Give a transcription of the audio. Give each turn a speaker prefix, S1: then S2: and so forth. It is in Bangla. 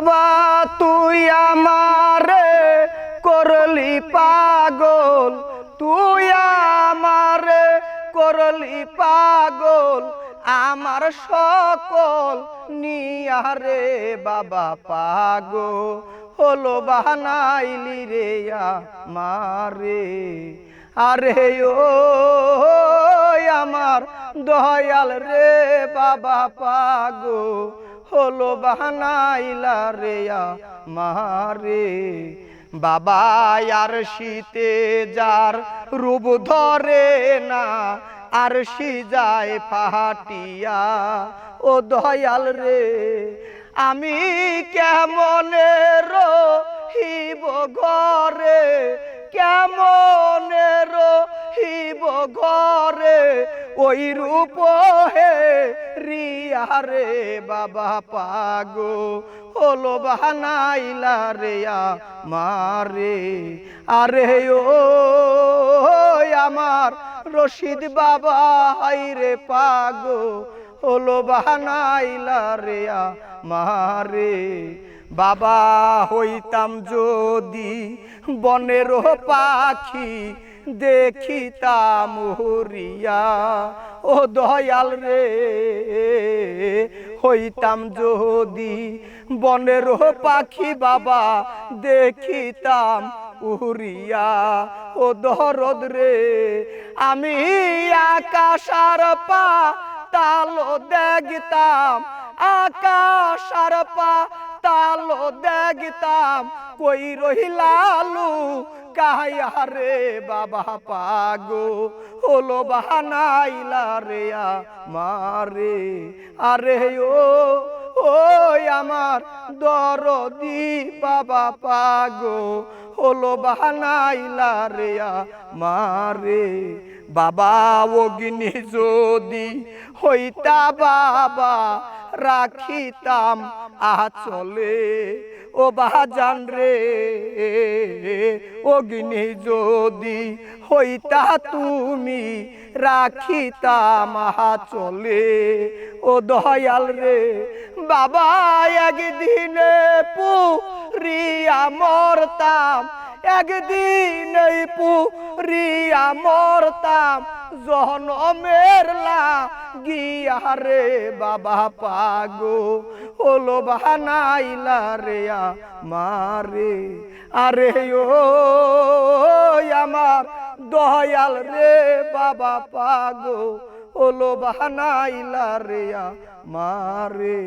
S1: বাবা, তুই আমারে করলি পাগল। তুই আমারে করলি পাগল। আমার সকল নিয়ারে বাবা পাগো। হলো বানাইলি রে মারে আরে ও আমার দয়াল রে বাবা পাগো। হলো বাহানাইলা রে মারে বাবা আর শীতে যার রূপ ধরে না, আর সি যায় ফাটিয়া। ও দয়াল রে, আমি কেমনে রহিব ঘরে? কেমনে রহিব ঘরে? ওই রূপ হে রিয়ারে বাবা পাগো হলো বাহানাইলা রে মারে আরে ও, আমার রশিদ বাবা হাইরে পাগো হলো বাহানাইলা রে মারে বাবা হইতাম যদি বনের পাখি দেখিতাম হরিয়া ও দয়াল রে, হইতাম যদি বনের পাখি বাবা, দেখিতাম উড়িয়া ও দরদ রে, আমি আকাশার পা তালো দেখতাম, আকাশার পা তালো দেখতাম, কই রহিলালু? কাহাইয়া রে বাবা পাগো? হলো বাহানাইলা রে মারে আরে ও ও আমার দরদি বাবা পাগো। হলো বাহানাইলা রে মারে বাবা অগ্নি যদি হইতা বাবা রাখিতাম আচলে ও বাজান রে, অগ্নি যদি হইতা তুমি, রাখিতাম চলে। ও দয়াল রে, বাবা, একদিনে পুরিয়া মরতাম একদিন পুরিয়া মরতাম জনমের গিয়া রে বাবা পাগো, হলো বাহানাইলা রে মারে। আরে ও আমার দয়াল রে বাবা পাগো, হলো বাহানাইলা রে মারে।